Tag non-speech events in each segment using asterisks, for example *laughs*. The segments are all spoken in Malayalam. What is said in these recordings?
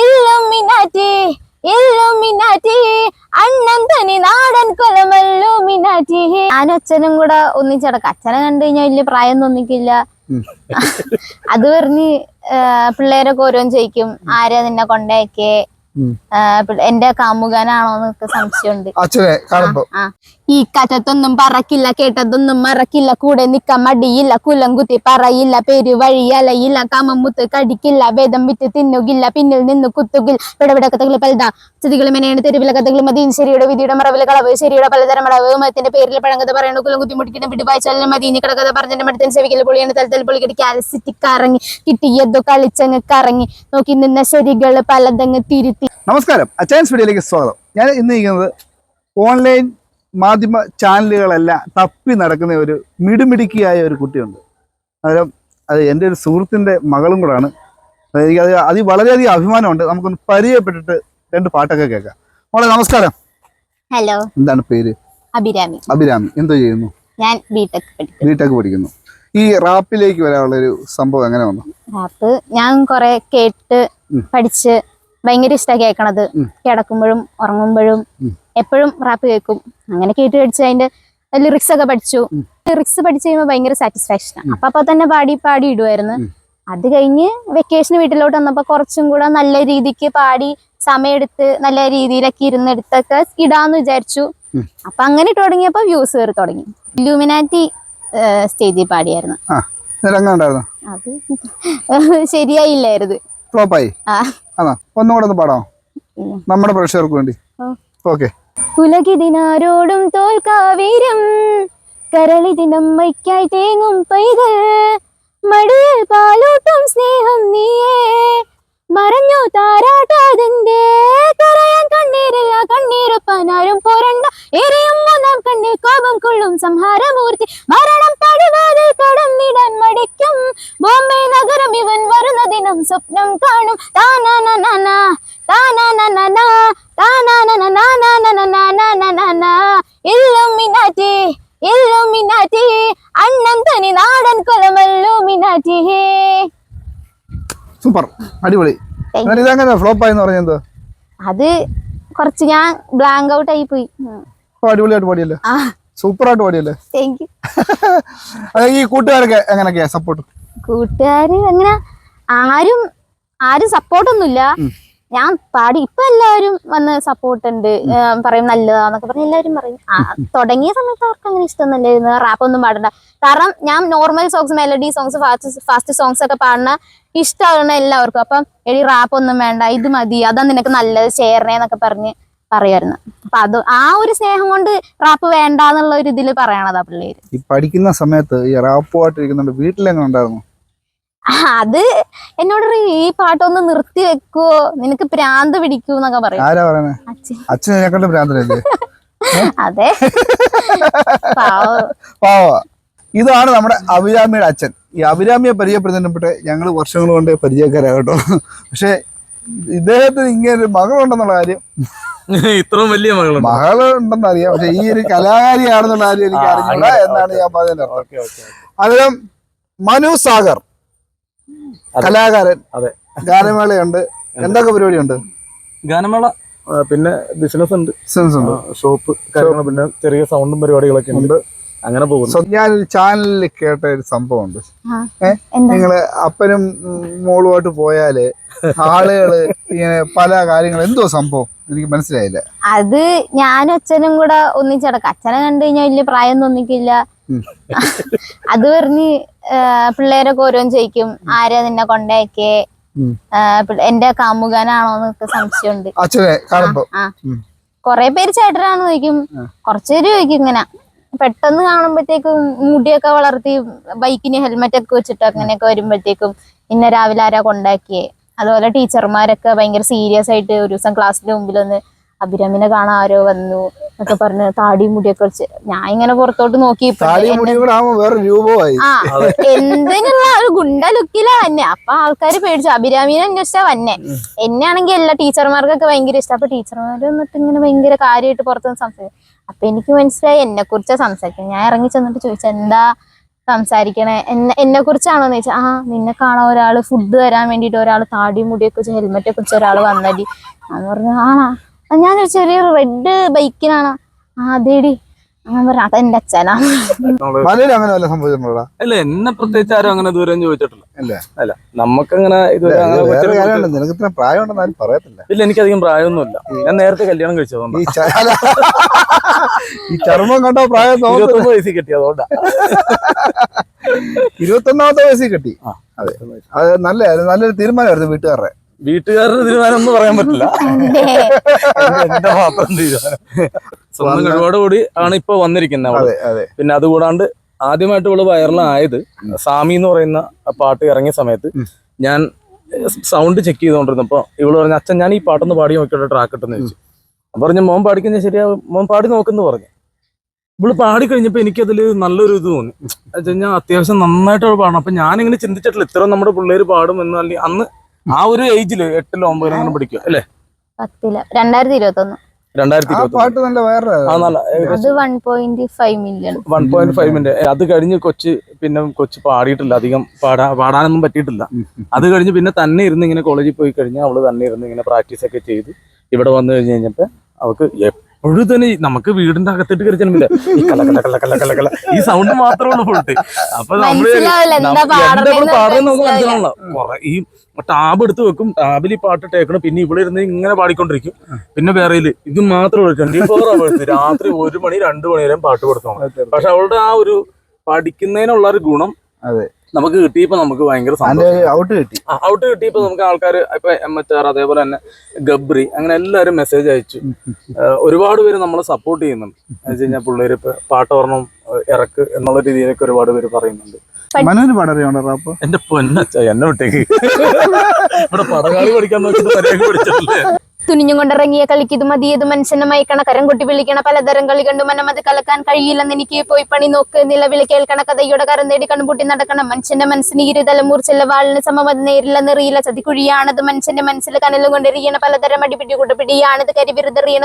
ഇല്ലുമിനാറ്റി ഇല്ലുമിനാറ്റി അണ്ണൻ തനി നാടൻ കൊലമല്ലുമിനാറ്റി. ഞാനും അച്ഛനും കൂടെ ഒന്നിച്ചടക്കം. അച്ഛനെ കണ്ടു കഴിഞ്ഞാൽ വലിയ പ്രായം തോന്നിക്കില്ല. അത് പറഞ്ഞ് പിള്ളേരൊക്കെ ഓരോന്ന് ചോദിക്കും ആരാ നിന്നെ കൊണ്ടേക്കേ? എന്റെ കാമുകനാണോന്ന് എന്നൊക്കെ സംശയമുണ്ട്. അച്ഛനെ കാണുമ്പോ. ആ. ഈ കഥത്തൊന്നും പറക്കില്ല കേട്ടതൊന്നും മറക്കില്ല കൂടെ നിക്കാൻ മടിയില്ല കുലം കുത്തി പറയില്ല പേര് വഴിയലയില്ല കാമമുത്ത് കടിക്കില്ല വേദം വിറ്റ് തിന്നുകില്ല പിന്നിൽ നിന്ന് കുത്തുകിൽ. വിടവിട കഥകൾ പലതാ. സ്ഥിതികൾ മെനയാണ് തെരുവിലെ കഥകൾ മതിയും ശരിയുടെ വിധിയുടെ മറവിലെ കളവ്. ശരിയുടെ പലതരം അളവ് മതത്തിന്റെ പേരിൽ പഴങ്കഥ പറയണു. കുലം കുത്തി മുടിക്കണം വായിച്ചാലും മതി. ഇനി കടകഥ പറഞ്ഞ മടുത്തൻ സെവിക്കൽ പൊളിയാണ്. തലത്തിൽ പൊളിക്കടി കാലസിറ്റി കറങ്ങി. കിട്ടിയതോ കളിച്ചങ്ങ് കറങ്ങി. നോക്കി നിന്ന ശരികൾ പലതങ്ങ് തിരുത്തി. നമസ്കാരം. അച്ചയൻസ് വീഡിയോയിലേക്ക് സ്വാഗതം. ഞാൻ ഇന്ന് ഇരിക്കുന്നത് ഓൺലൈൻ മാധ്യമ ചാനലുകളെല്ലാം തപ്പി നടക്കുന്ന ഒരു മിടുമിടുക്കിയായ ഒരു കുട്ടിയുണ്ട്. അന്നേരം അത് എന്റെ ഒരു സുഹൃത്തിന്റെ മകളും കൂടാണ്. അത് എനിക്കത് അതിൽ വളരെയധികം അഭിമാനമുണ്ട്. നമുക്കൊന്ന് പരിചയപ്പെട്ടിട്ട് രണ്ട് പാട്ടൊക്കെ കേൾക്കാം. മോളെ നമസ്കാരം. ഹലോ എന്താണ് പേര്? അഭിരാമി. അഭിരാമി. എന്തോ ചെയ്യുന്നു? ഞാൻ ബിടെക് ബിടെക് പഠിക്കുന്നു. ഈ റാപ്പിലേക്ക് വരാനുള്ള ഒരു സംഭവം എങ്ങനെ വന്നു? റാപ്പ് ഞാൻ കുറെ കേട്ട് പഠിച്ച് ഭയങ്കര ഇഷ്ടമാണ് കേൾക്കണത് കിടക്കുമ്പോഴും ഉറങ്ങുമ്പോഴും എപ്പോഴും റാപ്പ് കേൾക്കും അങ്ങനെ കേട്ട് പഠിച്ച് അതിന്റെ ലിറിക്സ് ഒക്കെ പഠിച്ചു. ലിറിക്സ് പഠിച്ചു കഴിയുമ്പോൾ ഭയങ്കര സാറ്റിസ്ഫാക്ഷൻ അപ്പൊ അപ്പൊ തന്നെ പാടി പാടി ഇടുമായിരുന്നു. അത് കഴിഞ്ഞ് വെക്കേഷൻ വീട്ടിലോട്ട് വന്നപ്പോ കുറച്ചും കൂടെ നല്ല രീതിക്ക് പാടി സമയമെടുത്ത് നല്ല രീതിയിലൊക്കെ ഇരുന്നെടുത്തൊക്കെ ഇടാന്ന് വിചാരിച്ചു. അപ്പൊ അങ്ങനെ തുടങ്ങിയപ്പോ വ്യൂസ് കയറി തുടങ്ങി. ലൂമിനാറ്റി സ്റ്റേജിൽ പാടിയായിരുന്നു. അത് *laughs* ശരിയായില്ലായിരുന്നു. ഫ്ലോപ്പായി ആ. ആണോ? ഒന്നുകൂടെ ഒന്ന് പാടാം നമ്മുടെ പ്രേക്ഷകർക്ക് വേണ്ടി. ഓക്കെ. പുലകിതിനാരോടും തോൽക്കാവീരം കരളിതിനമ്മയ്ക്കായി തേങ്ങും പൈതൽ മടിയിൽ പാലൂട്ടും ഇല്ലുമിനാറ്റി ഇല്ലുമിനാറ്റി അണ്ണൻ തനി നാടൻ കൊലമല്ലുമിനാറ്റി. സൂപ്പർ അടിപൊളി. ഇതങ്ങനെ ഫ്ലോപ്പ് എന്ന് പറഞ്ഞത് അത് കുറച്ച് ഞാൻ ബ്ലാങ്ക് ഔട്ട് ആയി പോയി. അടിപൊളിയായിട്ട് പാടിയല്ലേ? സൂപ്പറായിട്ട് പാടിയല്ലേ? താങ്ക് യു ഈ കൂട്ടുകാരൊക്കെ എങ്ങനെയൊക്കെയാ സപ്പോർട്ട് കൂട്ടുകാര് അങ്ങനെ ആരും ആരും സപ്പോർട്ടൊന്നുമില്ല ഞാൻ പാടി. ഇപ്പൊ എല്ലാവരും വന്ന് സപ്പോർട്ട് ഉണ്ട്. പറയും നല്ലതാന്നൊക്കെ പറഞ്ഞ് എല്ലാവരും പറയും. ആ തുടങ്ങിയ സമയത്ത് അവർക്ക് അങ്ങനെ ഇഷ്ടമൊന്നുമില്ലായിരുന്നു. റാപ്പ് ഒന്നും പാടണ്ട. കാരണം ഞാൻ normal songs melody songs fast fast songs ഒക്കെ പാടുന്ന ഇഷ്ടമാണ് എല്ലാവർക്കും. അപ്പം എടി റാപ്പ് ഒന്നും വേണ്ട ഇത് മതി അതാ നിനക്ക് നല്ലത് ചേർന്നേന്നൊക്കെ എന്നൊക്കെ പറഞ്ഞ് പറയുമായിരുന്നു. അപ്പൊ അത് ആ ഒരു സ്നേഹം കൊണ്ട് റാപ്പ് വേണ്ട എന്നുള്ള ഒരു ഇതിൽ പറയണതാ പിള്ളേര്. ഈ പഠിക്കുന്ന സമയത്ത് ഈ റാപ്പ് പാട്ടിരിക്കുന്നുണ്ട് വീട്ടിലെങ്ങനെ ഉണ്ടായിരുന്നു? അത് എന്നോട് ഈ പാട്ടൊന്ന് നിർത്തി വെക്കുവോ നിനക്ക് പ്രാന്ത് പിടിക്കൂ എന്നൊക്കെ പറയും. ആരാ പറയണേ? അച്ഛൻ. *laughs* അതെ. പാവം. ഇതാണ് നമ്മുടെ അഭിരാമിയുടെ അച്ഛൻ. ഈ അഭിരാമിയെ പരിചയപ്പെടുന്നതിനെപ്പെട്ട് ഞങ്ങൾ വർഷങ്ങൾ കൊണ്ട് പരിചയക്കാരാ കേട്ടോ. പക്ഷെ ഇദ്ദേഹത്തിന് ഇങ്ങനെ ഒരു മകളുണ്ടെന്നുള്ള കാര്യം *laughs* ഇത്രയും വലിയ മകൾ മകളുണ്ടെന്ന് അറിയാം പക്ഷെ ഈ ഒരു കലാകാരിയാണെന്നുള്ള കാര്യം എനിക്ക് അറിഞ്ഞില്ല എന്നാണ് ഞാൻ പറഞ്ഞത്. ഓക്കെ അതിലും മനു സാഗർ. കലാകാരൻ. അതെ. ഗാനമേളയുണ്ട്. എന്തൊക്കെ പരിപാടിയുണ്ട്? ഗാനമേള? പിന്നെ ബിസിനസ് ഉണ്ട്. ബിസിനസ് ഉണ്ട്. ഷോപ്പ് കാര്യങ്ങൾ പിന്നെ ചെറിയ സൗണ്ടും പരിപാടികളൊക്കെ ഉണ്ട്. അങ്ങനെ പോകുന്നു. ഞാൻ ഞാനൊരു ചാനലിൽ കേട്ട ഒരു സംഭവം ഉണ്ട്? നിങ്ങൾ അപ്പനും മോളുമായിട്ട് പോയാൽ ആളുകൾ ഇങ്ങനെ പല കാര്യങ്ങളും എന്തോ സംഭവം? എനിക്ക് മനസ്സിലായില്ല. അത് ഞാനും അച്ഛനും കൂടെ ഒന്നിച്ചടക്കാം. അച്ഛനെ കണ്ടു കഴിഞ്ഞാൽ വലിയ പ്രായം തോന്നിക്കില്ല. *laughs* അത് പറഞ്ഞ് പിള്ളേരൊക്കെ ഓരോന്ന് ചോദിക്കും ആരാ നിന്നെ കൊണ്ടേക്കേ? ഉം. ആ, പിള്ള- എന്റെ കാമുകനാണോ എന്നൊക്കെ സംശയമുണ്ട്. കൊറേ പേര് ചേട്ടനാണെന്ന് ചോദിക്കും. കൊറച്ചുപേര് കുറച്ചു ചോദിക്കും ഇങ്ങനെ. പെട്ടെന്ന് കാണുമ്പോഴത്തേക്കും മുടിയൊക്കെ വളർത്തി ബൈക്കിന് ഹെൽമെറ്റ് ഒക്കെ വെച്ചിട്ട് അങ്ങനെയൊക്കെ വരുമ്പോഴത്തേക്കും ഇന്ന രാവിലെ ആരാ കൊണ്ടാക്കിയേ? അതുപോലെ ടീച്ചർമാരൊക്കെ ഭയങ്കര സീരിയസ് ആയിട്ട് ഒരു ദിവസം ക്ലാസ്സിന്റെ മുമ്പിൽ വന്ന് അഭിരാമിനെ കാണാൻ ആരോ വന്നു? എന്നൊക്കെ പറഞ്ഞ് താടി മുടിയൊക്കെ വെച്ച് ഞാൻ ഇങ്ങനെ പുറത്തോട്ട് നോക്കി താടി മുടിയും കൂടെ വേറെ രൂപമായി. ആ എന്തിനുള്ള ഒരു ഗുണ്ട ലുക്കിലാ വന്നെ അപ്പൊ ആൾക്കാര് പേടിച്ചു. അഭിരാമിനെ അന്വേഷിച്ചാ വന്നെ. എന്നാണെങ്കിൽ എല്ലാ ടീച്ചർമാർക്കൊക്കെ ഭയങ്കര ഇഷ്ടം. അപ്പൊ ടീച്ചർമാർ വന്നിട്ട് ഇങ്ങനെ ഭയങ്കര കാര്യമായിട്ട് പുറത്തുനിന്ന് സംസാരിക്കും അപ്പൊ എനിക്ക് മനസ്സിലായി എന്നെ കുറിച്ചാ സംസാരിക്കുന്നത് ഞാൻ ഇറങ്ങി ചെന്നിട്ട് ചോദിച്ചു എന്താ സംസാരിക്കണേ? എന്നെ എന്നെ കുറിച്ചാണോന്ന് ചോദിച്ചാൽ ആ നിന്നെ കാണാൻ ഒരാൾ ഫുഡ് തരാൻ വേണ്ടിട്ട് ഒരാൾ താടി മുടിയൊക്കെ വെച്ച് ഹെൽമെറ്റ് വെച്ച് ഒരാൾ വന്നടി. എന്ന് പറഞ്ഞു ആണാ? ആ, ഞാനൊരു ചെറിയ റെഡ് ബൈക്കിനാണ് ആദ്യടി. പറഞ്ഞു അതെന്റെ അച്ഛനാ. അങ്ങനെ വല്ല അല്ല എന്നെ പ്രത്യേകിച്ച് ആരും അങ്ങനെ ദൂരം ചോദിച്ചിട്ടില്ല. അല്ല നമുക്കങ്ങനെ ഇതുവരെ അങ്ങനെ വേറെ കൊച്ചിനെ കാര്യമുണ്ട്. നിനക്ക് ഇത്ര പ്രായം ഉണ്ടെന്ന് ആരും പറയത്തില്ല. ഇല്ല എനിക്കധികം പ്രായമൊന്നുമില്ല. ഞാൻ നേരത്തെ കല്യാണം കഴിച്ചതുകൊണ്ട്. ഈ ചർമ്മം കണ്ടോ പ്രായം തോന്നുന്നു ഇരുപത്തൊന്ന് വയസ്സിൽ കിട്ടി അതുകൊണ്ടാ. ഇരുപത്തൊന്നാമത്തെ വയസ്സിൽ കിട്ടി. അതെ. അത് നല്ല നല്ലൊരു തീരുമാനമായിരുന്നു വീട്ടുകാരുടെ. വീട്ടുകാരുടെ തീരുമാനം ഒന്നും പറയാൻ പറ്റില്ല. എന്റെ മാത്രം തീരുമാനം. സ്വന്തം കഴിവോടുകൂടി ആണ് ഇപ്പൊ വന്നിരിക്കുന്നത് അവൾ. അതെ അതെ. പിന്നെ അതുകൂടാണ്ട് ആദ്യമായിട്ട് ഇവൾ വൈറലായത് സാമി എന്ന് പറയുന്ന പാട്ട് ഇറങ്ങിയ സമയത്ത് ഞാൻ സൗണ്ട് ചെക്ക് ചെയ്തുകൊണ്ടിരുന്നപ്പോ ഇവൾ പറഞ്ഞ അച്ഛൻ ഞാൻ ഈ പാട്ടൊന്ന് പാടി നോക്കിയിട്ട് ട്രാക്ക് ഇട്ടെന്ന് ചോദിച്ചു. അപ്പൊ പറഞ്ഞു മോൻ പാടിക്കുന്ന ശരിയാ മോൻ പാടി നോക്കുന്നു പറഞ്ഞു. ഇവൾ പാടി കഴിഞ്ഞപ്പോ എനിക്കതിൽ നല്ലൊരു ഇത് തോന്നി. വെച്ചാൽ ഞാൻ അത്യാവശ്യം നന്നായിട്ട് അവൾ പാടണം. അപ്പൊ ഞാനിങ്ങനെ ചിന്തിച്ചിട്ടില്ല ഇത്ര നമ്മുടെ പിള്ളേര് പാടും എന്ന്. അല്ലെങ്കിൽ അന്ന് ആ ഒരു ഏജിൽ എട്ടിലോ ഒമ്പതിലോ അങ്ങനെ പഠിക്കുക അല്ലേ? പത്തിൽ. രണ്ടായിരത്തി ഇരുപത്തി ഒന്ന് രണ്ടായിരത്തി പാട്ട് നല്ല വേറെ ആ നല്ല അത് കഴിഞ്ഞ് കൊച്ച് പിന്നെ കൊച്ച് പാടിയിട്ടില്ല. അധികം പാടാ പാടാനൊന്നും പറ്റിയിട്ടില്ല. അത് കഴിഞ്ഞ് പിന്നെ തന്നെ ഇരുന്ന് ഇങ്ങനെ കോളേജിൽ പോയി കഴിഞ്ഞാൽ അവൾ തന്നെ ഇരുന്ന് ഇങ്ങനെ പ്രാക്ടീസ് ഒക്കെ ചെയ്ത് ഇവിടെ വന്നു കഴിഞ്ഞ് കഴിഞ്ഞപ്പോ അവൾക്ക് തന്നെ നമുക്ക് വീടിന്റെ അകത്തിട്ട് കയറി ചെല്ലുമില്ല ഈ കല കല കല കല കല കല. ഈ സൗണ്ട് മാത്രമേ ഉള്ളൂ ഫുൾട്ട് അപ്പൊ നമ്മൾ മനസ്സിലാവില്ല എന്താ നം- എന്താ പാടുന്നത് നമുക്ക് ഈ ടാബ് എടുത്ത് വെക്കും ടാബിൽ ഈ പാട്ട് ടേക്കണം പിന്നെ ഇവിടെ ഇരുന്ന് ഇങ്ങനെ പാടിക്കൊണ്ടിരിക്കും. പിന്നെ വേറെ ഇത് മാത്രമേ ട്വന്റി ഫോർ അവേഴ്സ് രാത്രി ഒരു മണി രണ്ടു മണി വരെ പാട്ട് കൊടുത്തോണം. പക്ഷെ അവളുടെ ആ ഒരു പഠിക്കുന്നതിനുള്ള ഒരു ഗുണം അതെ. നമുക്ക് കിട്ടിയപ്പോ നമുക്ക് ഭയങ്കര ഔട്ട് കിട്ടി. ഔട്ട് കിട്ടിയപ്പോ നമുക്ക് ആൾക്കാർ ഇപ്പൊ എം എച്ച് ആർ അതേപോലെ തന്നെ ഗബ്രി അങ്ങനെ എല്ലാവരും മെസ്സേജ് അയച്ചു. ഒരുപാട് പേര് നമ്മളെ സപ്പോർട്ട് ചെയ്യുന്നുണ്ട്. എന്ന് വെച്ച് കഴിഞ്ഞാൽ പുള്ളേര് ഇപ്പൊ പാട്ടോർണം ഇറക്ക് എന്നുള്ള രീതിയിലൊക്കെ ഒരുപാട് പേര് പറയുന്നുണ്ട്. മനോന് പടറിയാണോ റാപ്പ്? എന്റെ പൊന്നച്ച എന്നെ വിട്ടേക്ക്. *laughs* ഇവിടെ പടകാളി പഠിക്കാൻ നോക്കി പഠിച്ചിട്ടില്ലേ? തുനിഞ്ഞും കൊണ്ടിറങ്ങിയ കളിക്കിത് മതിയത് മനുഷ്യനെ മയക്കണ കരം കൊട്ടി വിളിക്കണ പലതരം കളി കണ്ടു. മനമത് കലക്കാൻ കഴിയില്ലെന്ന് എനിക്ക് പോയി പണി നോക്ക്. നിലവിളി കേൾക്കണ കഥയുടെ കരം തേടി കണ്ണുപൂട്ടി നടക്കണം. മനുഷ്യന്റെ മനസ്സിന് ഇരുതല മൂർച്ചല്ല വാളിന് സമമത് നേരില്ല നെറിയില്ല ചതിക്കുഴിയാണത്. മനുഷ്യന്റെ മനസ്സിൽ കനലും കൊണ്ടെറിയണ പലതരം അടിപിടി കൂട്ടപിടിയാണത്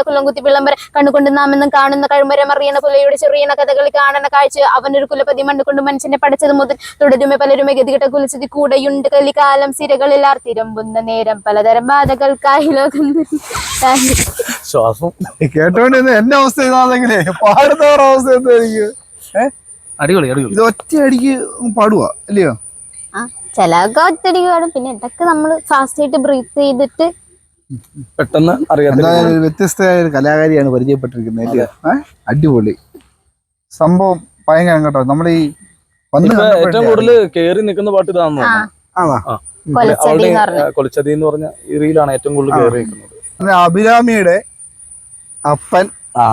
കുലം കുത്തി വിളംബര. കണ്ണുകൊണ്ട് നാമെന്നും കാണുന്ന കഴുമരം അറിയണ പുലയുടെ ചെറിയണ കഥകൾ കാണണ കാഴ്ച. അവനൊരു കുലപതി മണ്ണുകൊണ്ട് മനുഷ്യനെ പഠിച്ചത് മുതൽ തുടരുമേ പലരുമേ ഗതികെട്ട കുലച്ചതി കൂടെയുണ്ട്. കലികാലം സിരകളിൽ ആർത്തിരമ്പുന്ന നേരം. പലതരം ബാധകൾക്കായി ലോകം ശ്വാസം. കേട്ടോണ്ടിരുന്ന എന്റെ അവസ്ഥ ഇതാണെങ്കിലേ പാടുന്നവരുടെ അവസ്ഥ എന്തായിരിക്കും അടിപൊളി അടിപൊളി. ഇത് ഒറ്റ അടിക്ക് പാടുവാ അല്ലയോ? ആ ചിലതൊക്കെ ഒറ്റടിക്ക് പാടും. പിന്നെ ഇടയ്ക്ക് നമ്മൾ ഫാസ്റ്റ് ആയിട്ട് ബ്രീത്ത് ചെയ്തിട്ട് പെട്ടെന്ന് അറിയാം എന്തായാലും ഒരു വ്യത്യസ്തമായ ഒരു കലാകാരിയാണ് പരിചയപ്പെട്ടിരിക്കുന്നത് അല്ലയോ? അടിപൊളി. സംഭവം ഭയങ്കര കേട്ടോ. നമ്മുടെ ഈ ഏറ്റവും കൂടുതൽ കേറി നിൽക്കുന്ന പാട്ട് ഇതാണെന്ന് ആ. തോന്നുന്നു കൊലച്ചതി എന്ന് പറഞ്ഞ. കൊലച്ചതി എന്ന് പറഞ്ഞ ഈ റീലാണ് ഏറ്റവും കൂടുതൽ കേറി നിൽക്കുന്നത്. അഭിരാമിയുടെ അപ്പൻ ആ.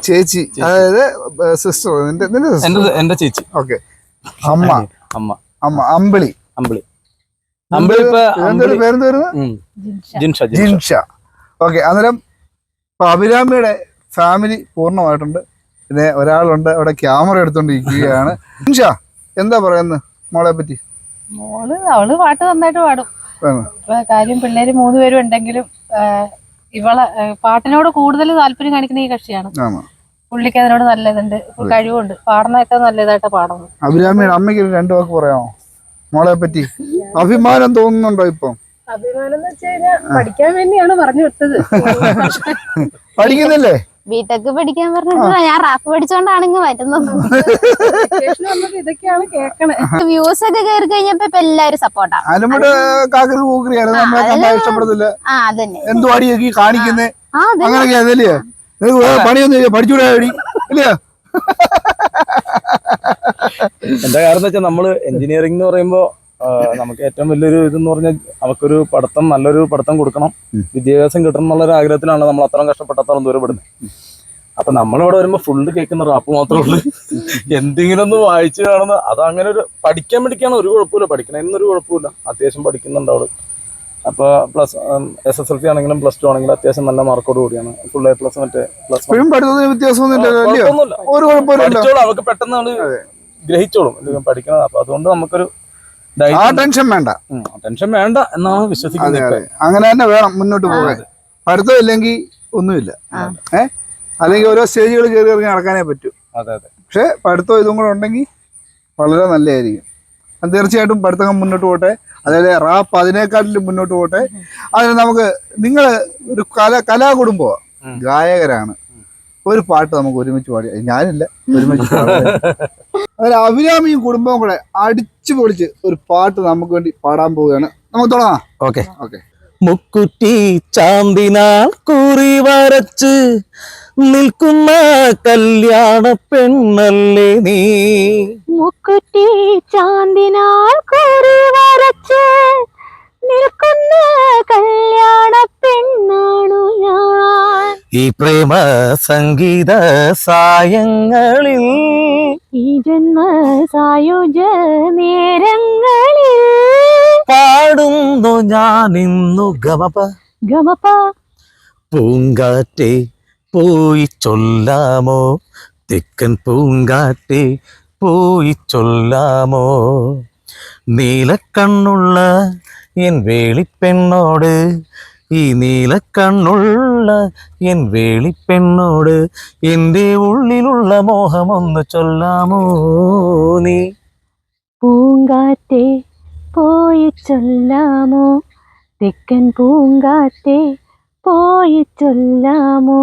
ചേച്ചി അതായത് സിസ്റ്റർ നിന്റെ നിന്റെ എന്റെ സിസ്റ്റർ എന്റെ ചേച്ചി. ഓക്കെ അമ്മ. അമ്മ. അമ്മ അമ്പിളി. അമ്പിളി. അമ്പിളി എന്തൊരു പേരെന്ത് വരുന്നത്. ജിൻഷ. ജിൻഷ ജിൻഷ. ഓക്കെ അന്നേരം ഇപ്പൊ അഭിരാമിയുടെ ഫാമിലി പൂർണമായിട്ടുണ്ട്. പിന്നെ ഒരാളുണ്ട് അവിടെ ക്യാമറ എടുത്തോണ്ടിരിക്കുകയാണ്. ജിൻഷ എന്താ പറയുന്നത് മോളെ പറ്റി മോൾ അവൾ പാട്ട് നന്നായിട്ട് പാടും? ഇപ്പൊ കാര്യം പിള്ളേര് മൂന്ന് പേരും ഉണ്ടെങ്കിലും ഇവളെ പാട്ടിനോട് കൂടുതൽ താല്പര്യം കാണിക്കുന്ന ഈ കക്ഷിയാണ്. പുള്ളിക്ക് അതിനോട് നല്ല ഇതുണ്ട്. കഴിവുണ്ട്. പാടുന്നതൊക്കെ നല്ല ഇതായിട്ട് പാടുന്നത്. അഭിരാമിയുടെ അമ്മയ്ക്ക് രണ്ടു വാക്ക് പറയാമോ? മോളെ പറ്റി. അഭിമാനം തോന്നുന്നുണ്ടോ ഇപ്പം? അഭിമാനം എന്ന് വെച്ച് കഴിഞ്ഞാൽ പഠിക്കാൻ വേണ്ടിയാണ് പറഞ്ഞു വിട്ടത്. പഠിക്കുന്നില്ലേ? ബിടെക് പഠിക്കാൻ പറഞ്ഞിട്ട് ഞാൻ റാപ്പ് പഠിച്ചോണ്ടാണ് ഇങ്ങ് വരുന്നത്. ഇതൊക്കെയാണ് കേക്കണേ. വ്യൂസ് ഒക്കെ കയറി കഴിഞ്ഞപ്പോ ഇപ്പൊ എല്ലാരും സപ്പോർട്ടാണ് അതിനുമ്പോ കാക്കറി കൂക്കറിയാണ് നമ്മളെ കണ്ടാ ഇഷ്ടപ്പെടുന്നില്ല. ആ അതന്നെ. എന്തു അടിയൊക്കെ കാണിക്കുന്നേ? അങ്ങനെയൊക്കെ അതല്ലേ പണിയൊന്നും ഇല്ല. അടി ഇല്ല? എന്താ കാരണം എന്ന് വെച്ചാൽ നമ്മൾ എഞ്ചിനീയറിംഗ് എന്ന് പറയുമ്പോ നമുക്ക് ഏറ്റവും വലിയൊരു ഇതെന്ന് പറഞ്ഞാൽ അവർക്കൊരു പഠിത്തം നല്ലൊരു പഠിത്തം കൊടുക്കണം. വിദ്യാഭ്യാസം കിട്ടണം എന്നുള്ള ഒരു ആഗ്രഹത്തിലാണ് നമ്മൾ അത്രയും കഷ്ടപ്പെട്ടത്തോളം ദൂരപ്പെടുന്നത് അപ്പൊ നമ്മളിവിടെ വരുമ്പോ ഫുള്ള് കേൾക്കുന്ന റാപ്പ് മാത്രമേ ഉള്ളൂ. എന്തെങ്കിലും ഒന്ന് വായിച്ചു കാണുന്ന അത് അങ്ങനെ ഒരു പഠിക്കാൻ പഠിക്കാണ് ഒരു കുഴപ്പമില്ല പഠിക്കണം എന്നൊരു കുഴപ്പമില്ല അത്യാവശ്യം പഠിക്കുന്നുണ്ട് അവൾ. അപ്പൊ plus S S L C ആണെങ്കിലും പ്ലസ് ടു ആണെങ്കിലും അത്യാവശ്യം നല്ല മാർക്കോട് കൂടിയാണ്. ഫുൾ എ പ്ലസ് മറ്റേ പ്ലസ് അവർക്ക് പെട്ടെന്ന് ഗ്രഹിച്ചോളും. പഠിക്കണത്. പഠിക്കണം അപ്പൊ അതുകൊണ്ട് നമുക്കൊരു ആ ടെൻഷൻ വേണ്ട. ടെൻഷൻ വേണ്ട എന്നാണ് അതെ വിശ്വസിക്കുന്നത് അതെ. അങ്ങനെ തന്നെ വേണം മുന്നോട്ട് പോകാൻ. പഠിത്തം ഇല്ലെങ്കിൽ ഒന്നുമില്ല. ഏ? അല്ലെങ്കിൽ ഓരോ സ്റ്റേജുകൾ കയറി ഇറങ്ങി നടക്കാനേ പറ്റൂ. അതെ അതെ. പക്ഷെ പഠിത്തം ഇതും കൂടെ ഉണ്ടെങ്കിൽ വളരെ നല്ലതായിരിക്കും. അത് തീർച്ചയായിട്ടും പഠിത്തം മുന്നോട്ട് പോട്ടെ. അതായത് റാപ്പ് അതിനേക്കാട്ടിലും മുന്നോട്ട് പോട്ടെ. അതിന് നമുക്ക് നിങ്ങൾ ഒരു കല കലാകുടുംബമാണ് ഗായകരാണ്. ഒരു പാട്ട് നമുക്ക് ഒരുമിച്ച് പാടി. ഞാനില്ല. ഒരുമിച്ച് പാടാം അതായത് അഭിരാമിയും കുടുംബവും കൂടെ അടിച്ചു പൊളിച്ച് ഒരു പാട്ട് നമുക്ക് വേണ്ടി പാടാൻ പോവുകയാണ്. നമുക്ക് തുടങ്ങാം. ഓക്കെ. ഓക്കെ. മുക്കുറ്റി ചാന്തിനാൽ കുറി വരച്ച് നിൽക്കുന്ന കല്യാണ പെണ്ണല്ലേ നീ? മുക്കുറ്റി ചാന്തിനാൽ കുറി വരച്ച് നിൽക്കുന്ന കല്യാണ പെണ്ണാണു ഞാൻ. ഈ പ്രേമ സംഗീത സായങ്ങളിൽ ഈ ജന്മ സായുജ നേരങ്ങളിൽ പാടുന്നു ഞാൻ ഇന്നു ഗമപ. ഗമപ. പൂങ്കാറ്റെ പോയി ചൊല്ലാമോ? തെക്കൻ പൂങ്കാറ്റെ പോയി ചൊല്ലാമോ? നീലക്കണ്ണുള്ള എൻ വേളിപ്പെണ്ണോട് ഈ നീലക്കണ്ണുള്ള എൻ വേളിപ്പെണ്ണോട് എന്റെ ഉള്ളിലുള്ള മോഹമൊന്ന് ചൊല്ലാമോ നീ? പൂങ്കാറ്റേ പോയി ചൊല്ലാമോ? തെക്കൻ പൂങ്കാറ്റേ പോയി ചൊല്ലാമോ?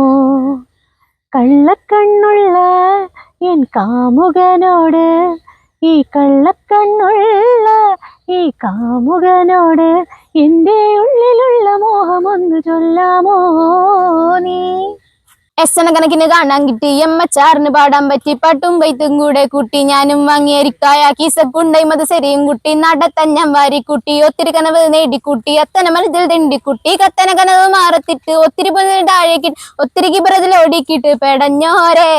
കള്ളക്കണ്ണുള്ള എൻ കാമുകനോട് ഈ കള്ളക്കണ്ണുള്ള ഈ കാമുകനോട് എന്റെ ഉള്ളിലുള്ള മോഹമൊന്ന് ചൊല്ലാമോ നീ? എസന കണക്കിന് കാണാൻ കിട്ടി. എമ്മച്ചാറിന് പാടാൻ പറ്റി. പട്ടും പൈത്തും കൂടെ കുട്ടി ഞാനും വാങ്ങിയരിക്കായ കീസക്കുണ്ടായി മത ശരിയും കുട്ടി. നടത്തഞ്ഞം വാരി കുട്ടി. ഒത്തിരി കനവ് നേടിക്കുട്ടി അത്തന മനസ്സിൽ തിണ്ടിക്കുട്ടി കത്തന കനവ് മാറത്തിട്ട് ഒത്തിരി താഴേക്കിട്ട് ഒത്തിരി കിബറതിൽ ഓടിക്കിട്ട് പെടഞ്ഞോരെ.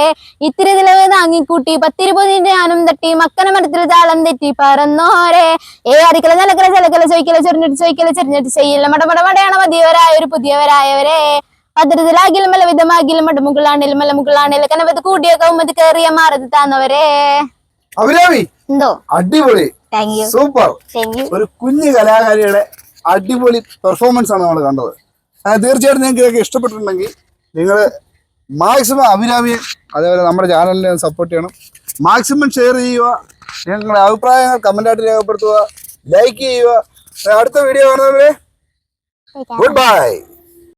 ഇത്തിരി നിലവ് താങ്ങിക്കൂട്ടി. പത്തിരി പൊതിന്റെ ഞാനും തട്ടി. മക്കന മരത്തിൽ താളം തെറ്റി പറന്നോരെ. ഏ അരിക്കല നിലക്കല ചിലക്കല ചോയ്ക്കല ചെറിഞ്ഞിട്ട് ചോയ്ക്കല ചെറിഞ്ഞിട്ട് ചെയ്യില്ല. മടമടമടയാണ് മതിയവരായ പുതിയവരായവരെ. ഭദ്രത്തിലാകിലും മല വിധമാകിലും മടമുകളാണേലും മലമുകളാണേലും. കനവത് കൂടിയ കൗമതി കയറിയ മാറത് താന്നവരെ. അഭിരാമി എന്തോ? അടിപൊളി. സൂപ്പർ ഒരു കുഞ്ഞു കലാകാരിയുടെ അടിപൊളി പെർഫോമൻസ് ആണ് നമ്മൾ കണ്ടത്. തീർച്ചയായിട്ടും നിങ്ങൾക്ക് ഇതൊക്കെ ഇഷ്ടപ്പെട്ടിട്ടുണ്ടെങ്കിൽ നിങ്ങൾ മാക്സിമം അഭിരാമിയെ അതേപോലെ നമ്മുടെ ചാനലിനെ സപ്പോർട്ട് ചെയ്യണം. മാക്സിമം ഷെയർ ചെയ്യുക. നിങ്ങളുടെ അഭിപ്രായങ്ങൾ കമന്റായിട്ട് രേഖപ്പെടുത്തുക. ലൈക്ക് ചെയ്യുക. അടുത്ത വീഡിയോ കാണുന്നവരെ ഗുഡ് ബൈ